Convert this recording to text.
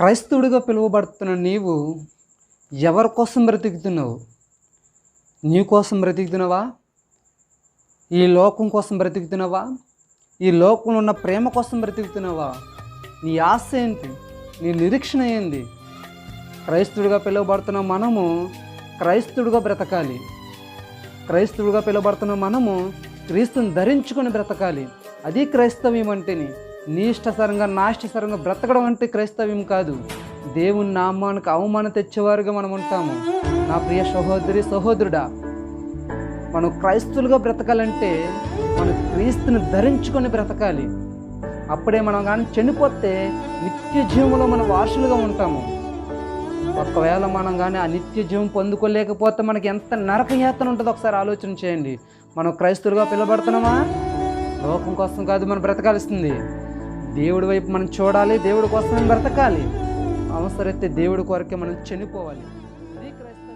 క్రైస్తవుడిగా పిలువబడుతున్న నీవు ఎవరి కోసం బ్రతుకుతున్నావు? నీ కోసం బ్రతుకుతున్నావా? ఈ లోకం కోసం బ్రతుకుతున్నావా? ఈ లోకంలో ఉన్న ప్రేమ కోసం బ్రతుకుతున్నావా? నీ ఆశ ఏంటి? నీ నిరీక్షణ ఏంది? క్రైస్తవుడిగా పిలువబడుతున్న మనము క్రైస్తవుడిగా బ్రతకాలి. క్రైస్తవుడిగా పిలువబడుతున్న మనము క్రీస్తుని ధరించుకొని బ్రతకాలి. అది క్రైస్తవ్యం అంటేనే. నీ ఇష్టసరంగా నా ఇష్టసరంగా బ్రతకడం అంటే క్రైస్తవ్యం కాదు. దేవుని నామానికి అవమానం తెచ్చేవారుగా మనం ఉంటాము. నా ప్రియ సహోదరి సహోదరుడా మనం క్రైస్తువులుగా బ్రతకాలంటే మనం క్రీస్తుని ధరించుకొని బ్రతకాలి. అప్పుడే మనం కానీ చనిపోతే నిత్య జీవంలో మన వారసులుగా ఉంటాము. ఒకవేళ మనం కానీ ఆ నిత్య జీవం పొందుకోలేకపోతే మనకి ఎంత నరకయాతన ఉంటుందో ఒకసారి ఆలోచన చేయండి. మనం క్రైస్తువులుగా పిలబడుతున్నామా లోకం కోసం కాదు మనం బ్రతకాల్సింది. దేవుడి వైపు మనం చూడాలి దేవుడి కోసమే బ్రతకాలి. అవసరమైతే దేవుడి కొరకే మనం చనిపోవాలి. క్రైస్తవ